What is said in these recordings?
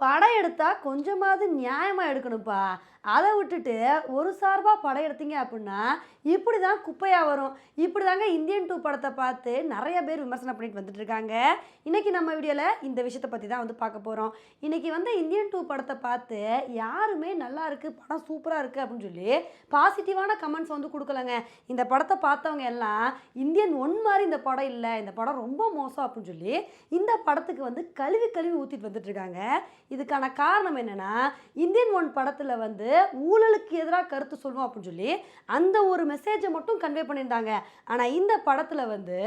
படம் எடுத்தால் கொஞ்சமாவது நியாயமாக எடுக்கணும்ப்பா. அதை விட்டுட்டு ஒரு சார்பாக படம் எடுத்தீங்க அப்படின்னா இப்படி தான் குப்பையாக வரும். இப்படி தாங்க இந்தியன் டூ படத்தை பார்த்து நிறைய பேர் விமர்சனம் பண்ணிட்டு வந்துட்டு இருக்காங்க இன்றைக்கி நம்ம வீடியோவில் இந்த விஷயத்தை பற்றி தான் வந்து பார்க்க போகிறோம் இன்றைக்கி வந்து இந்தியன் டூ படத்தை பார்த்து யாருமே நல்லா இருக்குது படம் சூப்பராக இருக்குது அப்படின்னு சொல்லி பாசிட்டிவான கமெண்ட்ஸ் வந்து கொடுக்கலங்க. இந்த படத்தை பார்த்தவங்க எல்லாம் இந்தியன் ஒன் மாதிரி இந்த படம் இல்லை இந்த படம் ரொம்ப மோசம் அப்படின்னு சொல்லி இந்த படத்துக்கு வந்து கழுவி கழுவி ஊற்றிட்டு வந்துட்டு இருக்காங்க இதுக்கான காரணம் என்னன்னா இந்தியன் ஒன் படத்தில் வந்து ஊழலுக்கு எதிராக கருத்து சொல்லுவோம் அப்படின்னு சொல்லி அந்த ஒரு மெசேஜை மட்டும் கன்வே பண்ணியிருந்தாங்க. ஆனால் இந்த படத்தில் வந்து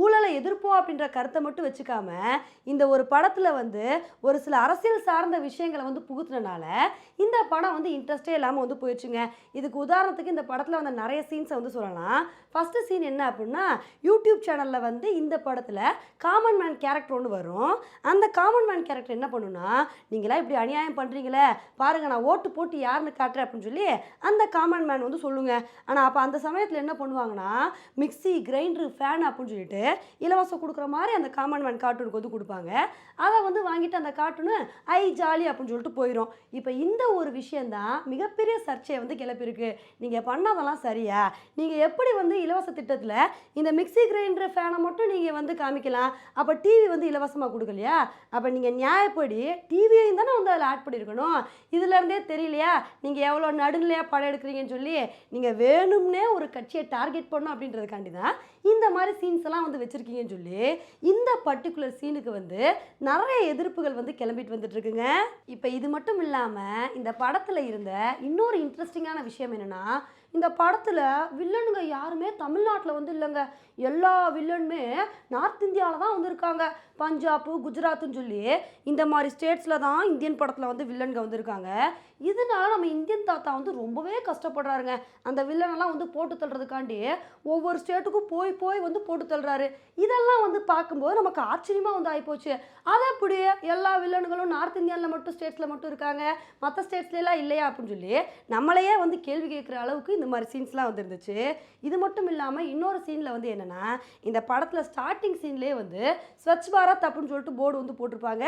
ஊழலை எதிர்ப்போம் அப்படின்ற கருத்தை மட்டும் வச்சுக்காம இந்த ஒரு படத்தில் வந்து ஒரு சில அரசியல் சார்ந்த விஷயங்களை வந்து புகுத்துனனால இந்த படம் வந்து இன்ட்ரெஸ்டே இல்லாமல் வந்து போயிடுச்சுங்க. இதுக்கு உதாரணத்துக்கு இந்த படத்தில் வந்து நிறைய சீன்ஸை வந்து சொல்லலாம். ஃபஸ்ட்டு சீன் என்ன அப்படின்னா யூடியூப் சேனலில் வந்து இந்த படத்தில் காமன் மேன் கேரக்டர் ஒன்று வரும். அந்த காமன் மேன் கேரக்டர் என்ன பண்ணுன்னா நீங்களாம் இப்படி அநியாயம் பண்ணுறீங்களே பாருங்க நான் ஓட்டு போட்டு யாருன்னு காட்டுறேன் அப்படின்னு சொல்லி அந்த காமன் மேன் வந்து சொல்லுங்கள் ஆனால் அப்போ அந்த சமயத்தில் என்ன பண்ணுவாங்கன்னா மிக்ஸி கிரைண்டரு ஃபேன் அப்படின்னு சொல்லிட்டு இலவசம் கொடுக்குற மாதிரி அந்த காமன் மேன் கார்ட்டூனுக்கு வந்து கொடுப்பாங்க. அதை வந்து வாங்கிட்டு அந்த கார்ட்டூனு ஐ ஜாலி அப்படின்னு சொல்லிட்டு போயிடும் இப்போ இந்த ஒரு விஷயந்தான் மிகப்பெரிய சர்ச்சையை வந்து கிளப்பியிருக்கு. நீங்கள் பண்ணதெல்லாம் சரியா? நீங்கள் எப்படி வந்து இலவச திட்டத்தில் இந்த மிக்ஸி கிரைண்டர் ஃபேனை மட்டும் நீங்கள் வந்து காமிக்கலாம்? அப்போ டிவி வந்து இலவசமாக கொடுக்கலையா? அப்போ நீங்கள் நியாயப்படி டிவியையும் தானே வந்து அதில் ஆட் பண்ணியிருக்கணும்? இதுலேருந்தே தெரியலையா? நீங்கள் எவ்வளோ நடுநிலையாக படம் எடுக்கிறீங்கன்னு சொல்லி நீங்கள் வேணும்னே ஒரு கட்சியை டார்கெட் பண்ணணும் அப்படின்றதுக்காண்டி தான் இந்த மாதிரி சீன்ஸ் எல்லாம் வந்து வச்சுருக்கீங்கன்னு சொல்லி இந்த பர்டிகுலர் சீனுக்கு வந்து நிறைய எதிர்ப்புகள் வந்து கிளம்பிட்டு வந்துட்டுருக்குங்க இப்போ இது மட்டும் இல்லாமல் இந்த படத்தில் இருந்த இன்னொரு இன்ட்ரெஸ்டிங்கான விஷயம் என்னென்னா இந்த படத்தில் வில்லனுங்க யாருமே தமிழ்நாட்டில் வந்து இல்லைங்க. எல்லா வில்லனுமே நார்த் இந்தியாவில் தான் வந்திருக்காங்க. பஞ்சாப்பு குஜராத்துன்னு சொல்லி இந்த மாதிரி ஸ்டேட்ஸில் தான் இந்தியன் படத்தில் வந்து வில்லனுங்க வந்திருக்காங்க. இதனால நம்ம இந்தியன் தாத்தா வந்து ரொம்பவே கஷ்டப்படுறாருங்க. அந்த வில்லனெல்லாம் வந்து போட்டு தள்ளுறதுக்காண்டி ஒவ்வொரு ஸ்டேட்டுக்கும் போய் போய் வந்து போட்டு தள்ளுறாரு. இதெல்லாம் வந்து பார்க்கும்போது நமக்கு ஆச்சரியமாக வந்து ஆகிப்போச்சு அது அப்படி எல்லா வில்லனுங்களும் நார்த் இந்தியாவில் மட்டும் ஸ்டேட்ஸில் மட்டும் இருக்காங்க? மற்ற ஸ்டேட்ஸ்லாம் இல்லையா அப்படின்னு சொல்லி நம்மளையே வந்து கேள்வி கேட்குற அளவுக்கு இந்த மாதிரி சீன்ஸ்லாம் வந்துருந்துச்சு. இது மட்டும் இல்லாமல் இன்னொரு சீனில் வந்து என்னென்னா இந்த படத்தில் ஸ்டார்டிங் சீன்லேயே வந்து ஸ்வச் பாரத் அப்படின்னு சொல்லிட்டு போர்டு வந்து போட்டிருப்பாங்க.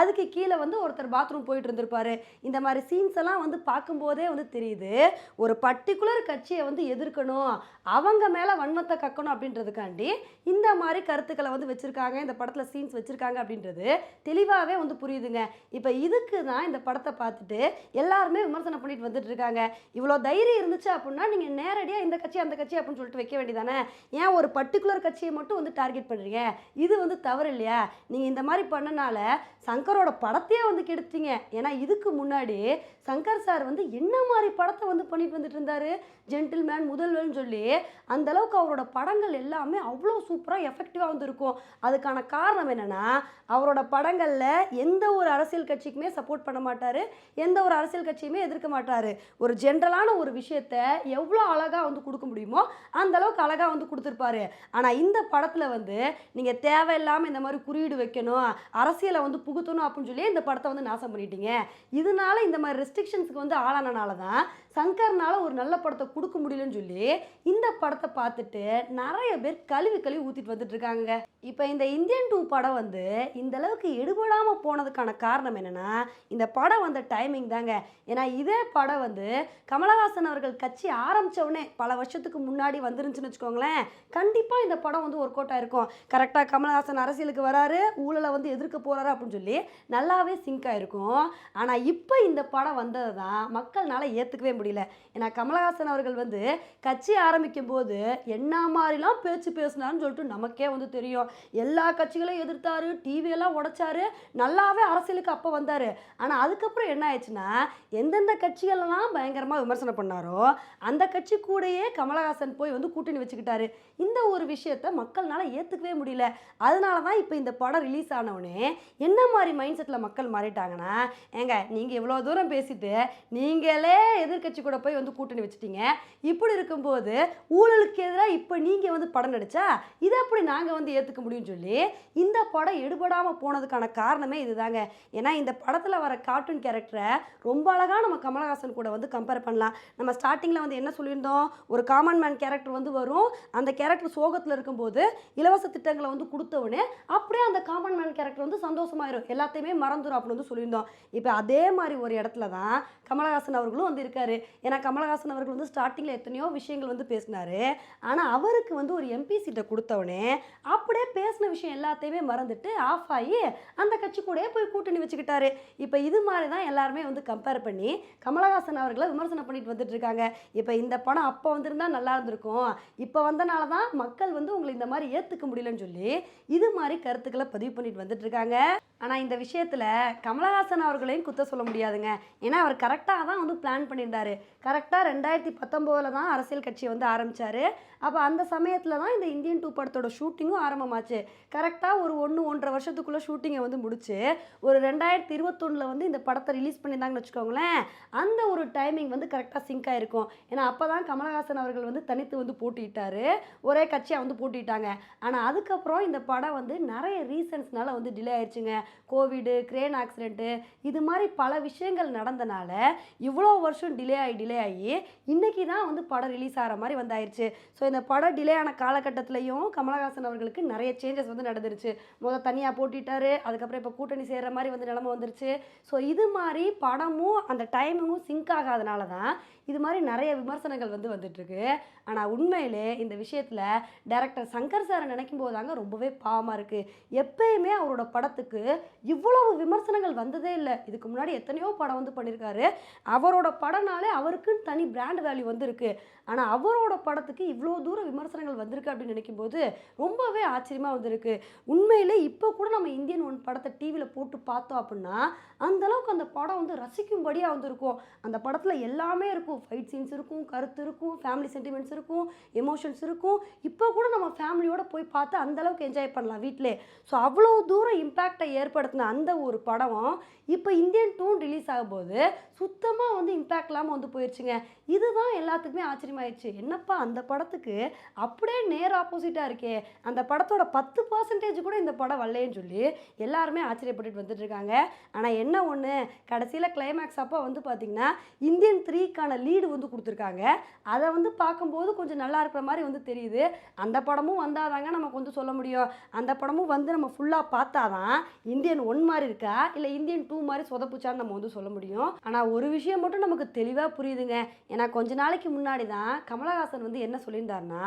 அதுக்கு கீழே வந்து ஒருத்தர் பாத்ரூம் போயிட்டு இருந்திருப்பாரு. இந்த மாதிரி சீன்ஸ் எல்லாம் வந்து பார்க்கும்போதே வந்து தெரியுது. ஒரு பர்டிகுலர் கட்சியை வந்து எதிர்க்கணும் அவங்க மேலே வன்மத்தை கக்கணும் அப்படின்றதுக்காண்டி இந்த மாதிரி கருத்துக்களை வந்து வச்சுருக்காங்க இந்த படத்தில் சீன்ஸ் வச்சுருக்காங்க அப்படின்றது தெளிவாகவே வந்து புரியுதுங்க. இப்போ இதுக்கு தான் இந்த படத்தை பார்த்துட்டு எல்லாருமே விமர்சனம் பண்ணிட்டு வந்துட்டு இருக்காங்க. இவ்வளோ தைரியம் இருந்துச்சு அப்படின்னா நீங்கள் நேரடியாக இந்த கட்சி அந்த கட்சி அப்படின்னு சொல்லிட்டு வைக்க வேண்டியதானே? ஏன் ஒரு பர்டிகுலர் கட்சியை மட்டும் வந்து டார்கெட் பண்ணுறீங்க இது வந்து தவறு இல்லையா? நீங்கள் இந்த மாதிரி பண்ணனால சங்கரோட படத்தையே வந்து கெடுத்தீங்க ஏன்னா இதுக்கு முன்னாடி சங்கர் சார் வந்து என்ன மாதிரி படத்தை வந்து பண்ணிட்டு வந்துட்டு இருந்தார்? ஜென்டில்மேன் முதல்வன் சொல்லி. அந்தளவுக்கு அவரோட படங்கள் எல்லாமே அவ்வளோ சூப்பராக எஃபெக்டிவாக வந்துருக்கும். அதுக்கான காரணம் என்னென்னா அவரோட படங்களில் எந்த ஒரு அரசியல் கட்சிக்குமே சப்போர்ட் பண்ண மாட்டார். எந்த ஒரு அரசியல் கட்சியுமே எதிர்க்க மாட்டார். ஒரு ஜென்ரலான ஒரு விஷயத்த எவ்வளோ அழகாக வந்து கொடுக்க முடியுமோ அந்த அளவுக்கு அழகாக வந்து கொடுத்துருப்பாரு. ஆனால் இந்த படத்தில் வந்து நீங்கள் தேவையில்லாமல் இந்த மாதிரி குறியீடு வைக்கணும் அரசியலை வந்து புகுத்தணும் அப்படின்னு சொல்லி இந்த படத்தை வந்து நாசம் பண்ணிட்டீங்க. இதனால இந்த மாதிரி ரெஸ்ட்ரிக்ஷன்ஸுக்கு வந்து ஆளானனால தான் சங்கர்னால் ஒரு நல்ல படத்தை கொடுக்க முடியலன்னு சொல்லி இந்த படத்தை பார்த்துட்டு நிறைய பேர் கழுவி கழுவி ஊற்றிட்டு வந்துட்டு இருக்காங்க. இப்போ இந்த இந்தியன் டூ படம் வந்து இந்த அளவுக்கு எடுபடாமல் போனதுக்கான காரணம் என்னன்னா இந்த படம் வந்த டைமிங் தாங்க. ஏன்னா இதே படம் வந்து கமலஹாசன் அவர்கள் கட்சி ஆரம்பித்தவுடனே பல வருஷத்துக்கு முன்னாடி வந்துருந்துச்சுன்னு வச்சுக்கோங்களேன். கண்டிப்பாக இந்த படம் வந்து ஒர்க் அவுட் ஆயிருக்கும். கரெக்டாக கமலஹாசன் அரசியலுக்கு வராரு ஊழலை வந்து எதிர்க்க போகிறாரு அப்படின்னு சொல்லி நல்லாவே சிங்க் ஆயிருக்கும். ஆனால் இப்போ இந்த படம் வந்தது தான் மக்கள்னால் ஏற்றுக்கவே முடியல. ஏன்னா கமலஹாசன் அவர்கள் வந்து கட்சி ஆரம்பிக்கும் போது என்ன மாதிரிலாம் பேச்சு பேசினாருன்னு சொல்லிட்டு நமக்கே வந்து தெரியும். எல்லா கட்சிகளையும் எதிர்த்தாரு டிவியெல்லாம் உடைச்சாரு நல்லாவே அரசியலுக்கு அப்போ வந்தார். ஆனால் அதுக்கப்புறம் என்ன ஆயிடுச்சுன்னா எந்தெந்த கட்சிகளெல்லாம் பயங்கரமாக விமர்சனம் பண்ணாரோ அந்த கட்சி கூடயே கமலஹாசன் போய் வந்து கூட்டணி வச்சுக்கிட்டாரு. இந்த ஒரு விஷயத்த மக்கள்னால ஏற்றுக்கவே முடியல. அதனால தான் இப்போ இந்த படம் ரிலீஸ் ஆனவுடனே என்ன மாதிரி மைண்ட் செட்டில் மக்கள் மாறிட்டாங்கன்னா ஏங்க நீங்கள் இவ்வளோ தூரம் பேசிட்டு நீங்களே எதிர்க்கட்சி கூட போய் வந்து கூட்டணி வச்சுட்டீங்க. இப்படி இருக்கும்போது ஊழலுக்கு எதிராக இப்போ நீங்கள் வந்து படம் நடிச்சா இதை அப்படி நாங்கள் வந்து ஏற்றுக்க முடியும்னு சொல்லி இந்த படம் எடுபடாமல் போனதுக்கான காரணமே இதுதாங்க. ஏன்னா இந்த படத்தில் வர கார்ட்டூன் கேரக்டரை ரொம்ப அழகாக நம்ம கமலஹாசன் கூட வந்து கம்பேர் பண்ணலாம். நம்ம ஸ்டார்டிங்கில் வந்து என்ன சொல்லியிருந்தோம்? ஒரு காமன் மேன் கேரக்டர் வந்து வரும். அந்த கேரக்டர் சோகத்தில் இருக்கும்போது இலவச திட்டங்களை வந்து கொடுத்தவனே அப்படியே அந்த காமன் மேன் கேரக்டர் வந்து சந்தோஷமாயிரும். எல்லாத்தையுமே மறந்துடும் அப்படின்னு வந்து சொல்லியிருந்தோம். இப்போ அதே மாதிரி ஒரு இடத்துல தான் கமலஹாசன்? அவர்களும் வந்து இருக்கார் ஏன்னா கமலஹாசன் அவர்கள் வந்து ஸ்டார்டிங்கில் எத்தனையோ விஷயங்கள் வந்து பேசினாரு. ஆனால் அவருக்கு வந்து ஒரு எம்பி சீட்டை கொடுத்தவொடனே அப்படியே பேசின விஷயம் எல்லாத்தையுமே மறந்துட்டு ஆஃப் ஆகி அந்த கட்சி கூடயே போய் கூட்டணி வச்சுக்கிட்டாரு. இப்போ இது மாதிரி தான் எல்லாருமே வந்து கம்பேர் பண்ணி கமலஹாசன் அவர்களை விமர்சனம் பண்ணிட்டு வந்துட்டு இருக்காங்க இப்போ இந்த படம் அப்போ வந்திருந்தா நல்லா இருந்திருக்கும். இப்போ வந்தனால தான் மக்கள் வந்து உங்களை இந்த மாதிரி ஏற்றுக்க முடியலன்னு சொல்லி இது மாதிரி கருத்துக்களை பதிவு பண்ணிட்டு வந்துட்டு இருக்காங்க ஆனால் இந்த விஷயத்தில் கமலஹாசன் அவர்களையும் குத்த சொல்ல முடியாதுங்க. ஏன்னா அவர் கரெக்டாக தான் வந்து பிளான் பண்ணியிருந்தாரு. கரெக்டாக ரெண்டாயிரத்தி பத்தொம்போதில் தான் அரசியல் கட்சியை வந்து ஆரம்பித்தார் அப்போ அந்த சமயத்தில் தான் இந்த இந்தியன் டூ படத்தோட ஷூட்டிங்கும் ஆரம்பமாச்சு. கரெக்டாக ஒரு ஒன்று ஒன்றரை வருஷத்துக்குள்ளே ஷூட்டிங்கை வந்து முடிச்சு ஒரு ரெண்டாயிரத்தி இருபத்தொன்னில் வந்து இந்த படத்தை ரிலீஸ் பண்ணியிருந்தாங்கன்னு வச்சுக்கோங்களேன் அந்த ஒரு டைமிங் வந்து கரெக்டாக சிங்க் ஆகிருக்கும் ஏன்னா அப்போ தான் கமலஹாசன் அவர்கள் வந்து தனித்து வந்து போட்டிட்டாரு ஒரே கட்சியாக வந்து போட்டிட்டாங்க ஆனால் அதுக்கப்புறம் இந்த படம் வந்து நிறைய ரீசன்ஸ்னால வந்து டிலே ஆயிடுச்சுங்க கோவிடு கிரேன் ஆக்சிடென்ட்டு இது மாதிரி பல விஷயங்கள் நடந்தனால இவ்வளோ வருஷம் டிலே ஆகி டிலே ஆகி இன்றைக்கி தான் வந்து படம் ரிலீஸ் ஆகிற மாதிரி வந்தாயிருச்சு. ஸோ இந்த படம் டிலே ஆன காலகட்டத்திலையும் கமலஹாசன் அவர்களுக்கு நிறைய சேஞ்சஸ் வந்து நடந்துருச்சு. முதல் தனியாக போட்டிட்டாரு அதுக்கப்புறம் இப்போ கூட்டணி சேர்கிற மாதிரி வந்து நிலமை வந்துருச்சு. ஸோ இது மாதிரி படமும் அந்த டைமிங்கும் சிங்க் ஆகாதனால தான் இது மாதிரி நிறைய விமர்சனங்கள் வந்து வந்துட்டுருக்கு. ஆனால் உண்மையிலே இந்த விஷயத்தில் டேரக்டர் சங்கர் சாரை நினைக்கும் போது தாங்க ரொம்பவே பாவமாக இருக்குது எப்பயுமே அவரோட படத்துக்கு இவ்வளவு விமர்சனங்கள் வந்ததே இல்லை. இதுக்கு முன்னாடி எத்தனையோ படம் வந்து பண்ணியிருக்காரு அவரோட படம்னாலே அவருக்குன்னு தனி பிராண்ட் வேல்யூ வந்து ஆனால் அவரோட படத்துக்கு இவ்வளோ தூரம் விமர்சனங்கள் வந்திருக்கு அப்படின்னு நினைக்கும் போது ரொம்பவே ஆச்சரியமாக வந்திருக்கு. உண்மையிலே இப்போ கூட நம்ம இந்தியன் ஒன் படத்தை டிவியில் போட்டு பார்த்தோம் அப்படின்னா அந்த அளவுக்கு அந்த படம் வந்து ரசிக்கும்படியாக வந்திருக்கும். அந்த படத்தில் எல்லாமே இருக்கும். ஃபைட் சீன்ஸ் இருக்கும் கருத்து இருக்கும் ஃபேமிலி சென்டிமெண்ட்ஸ் இருக்கும் எமோஷன்ஸ் இருக்கும். இப்போ கூட நம்ம ஃபேமிலியோட போய் பார்த்து அந்தளவுக்கு என்ஜாய் பண்ணலாம் வீட்டிலே ஸோ அவ்வளோ தூரம் இம்பேக்டை ஏற்படுத்தின அந்த ஒரு படம் இப்போ இந்தியன் டூன் ரிலீஸ் ஆகும்போது சுத்தமாக வந்து இம்பேக்ட் இல்லாமல் வந்து போயிடுச்சுங்க இதுதான் எல்லாத்துக்குமே ஆச்சரியமாயிடுச்சு என்னப்பா அந்த படத்துக்கு அப்படியே நேர் ஆப்போசிட்டாக இருக்கே. அந்த படத்தோட பத்து பர்சன்டேஜ் கூட இந்த படம் வரலேன்னு சொல்லி எல்லாருமே ஆச்சரியப்பட்டுட்டு வந்துட்டு இருக்காங்க. ஆனால் என்ன ஒன்று கடைசியில் கிளைமேக்ஸ் அப்போ வந்து பார்த்திங்கன்னா இந்தியன் த்ரீக்கான லீடு வந்து கொடுத்துருக்காங்க. அதை வந்து பார்க்கும்போது கொஞ்சம் நல்லா இருக்கிற மாதிரி வந்து தெரியுது. அந்த படமும் வந்தாதாங்க நமக்கு வந்து சொல்ல முடியும். அந்த படமும் வந்து நம்ம ஃபுல்லாக பார்த்தாதான் இந்தியன் ஒன் மாதிரி இருக்கா? இல்லை இந்தியன் டூ மாதிரி சொதப்புச்சான்னு நம்ம வந்து சொல்ல முடியும். ஆனால் ஒரு விஷயம் மட்டும் நமக்கு தெளிவாக புரியுதுங்க. ஏன்னா கொஞ்ச நாளைக்கு முன்னாடி தான் கமலஹாசன் வந்து என்ன சொல்லியிருந்தாருன்னா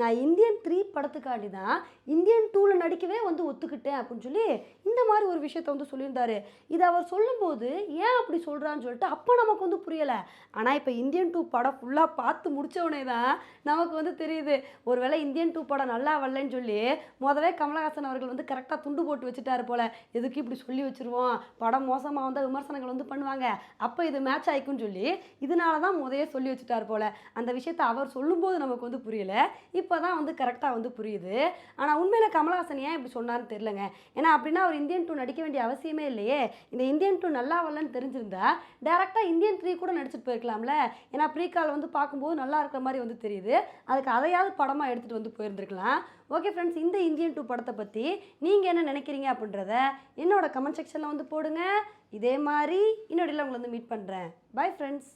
நான் இந்தியன் த்ரீ படத்துக்காண்டி தான் இந்தியன் டூவில் நடிக்கவே வந்து ஒத்துக்கிட்டேன் அப்படின்னு சொல்லி இந்த மாதிரி ஒரு விஷயத்த வந்து சொல்லியிருந்தாரு. இதை அவர் சொல்லும்போது ஏன் அப்படி சொல்கிறான்னு சொல்லிட்டு அப்போ நமக்கு வந்து புரியலை. ஆனால் இப்போ இந்தியன் டூ படம் ஃபுல்லாக பார்த்து முடித்தவொடனே தான் நமக்கு வந்து தெரியுது. ஒருவேளை இந்தியன் டூ படம் நல்லா வரலன்னு சொல்லி முதவே கமலஹாசன் அவர்கள் வந்து கரெக்டாக துண்டு போட்டு வச்சுட்டாரு போல். எதுக்கு இப்படி சொல்லி வச்சுருவோம்? படம் மோசமாக வந்தால் விமர்சனங்கள் வந்து பண்ணுவாங்க. அப்போ இது மேட்ச் ஆயிக்குன்னு சொல்லி இதனால தான் முதையே சொல்லி வச்சுட்டார் போல். அந்த விஷயத்தை அவர் சொல்லும்போது நமக்கு வந்து புரியல. இப்போ தான் வந்து கரெக்டாக வந்து புரியுது. ஆனால் உண்மையில் கமலஹாசன் ஏன் இப்படி சொன்னார்னு தெரிலங்க ஏன்னா அப்படின்னா அவர் இந்தியன் டூ நடிக்க வேண்டிய அவசியமே இல்லையே. இந்த இந்தியன் டூ நல்லா வரலன்னு தெரிஞ்சிருந்தா டேரெக்டாக இந்தியன் த்ரீ கூட நடிச்சிட்டு போயிருக்கலாம்ல. ஏன்னா ப்ரீகால் வந்து பார்க்கும்போது நல்லா இருக்கிற மாதிரி வந்து தெரியுது. அதுக்கு அதையாவது படமாக எடுத்துகிட்டு வந்து போயிருந்துருக்கலாம். ஓகே ஃப்ரெண்ட்ஸ் இந்த இந்தியன் டூ படத்தை பற்றி நீங்கள் என்ன நினைக்கிறீங்க அப்படின்றத என்னோட கமெண்ட் செக்ஷனில் வந்து போடுங்க. இதே மாதிரி இன்னொடையில் உங்களை வந்து மீட் பண்ணுறேன் பை ஃப்ரெண்ட்ஸ்